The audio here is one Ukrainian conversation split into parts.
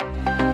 you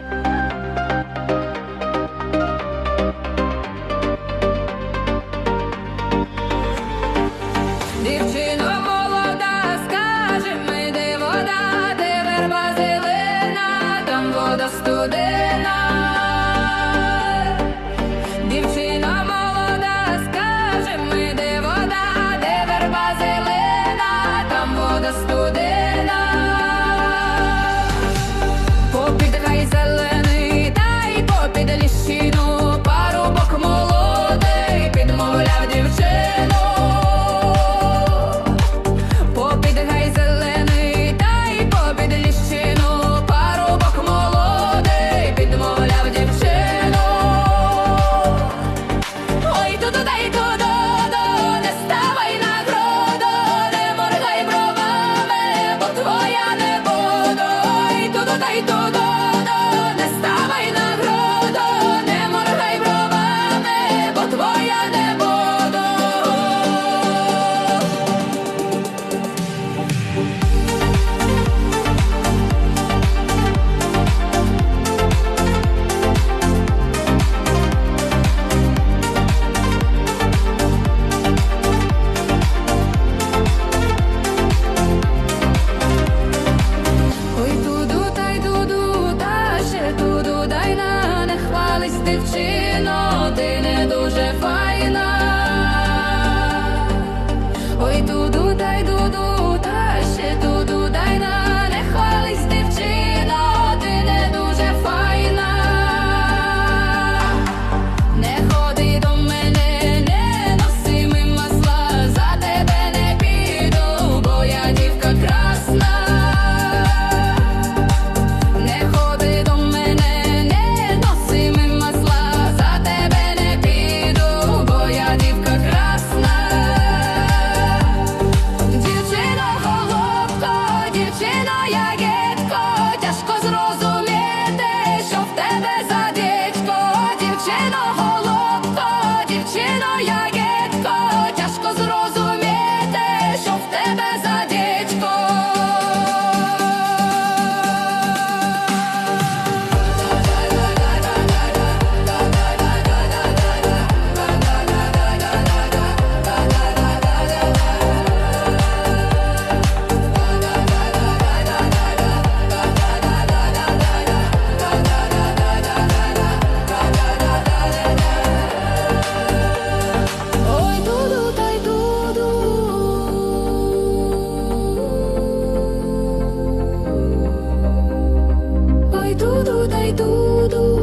дуду, дай туду,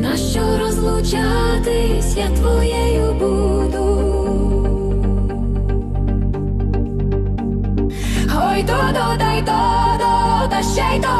на що розлучатись я твоєю буду. Ой, додо, дай додо, та ще й до.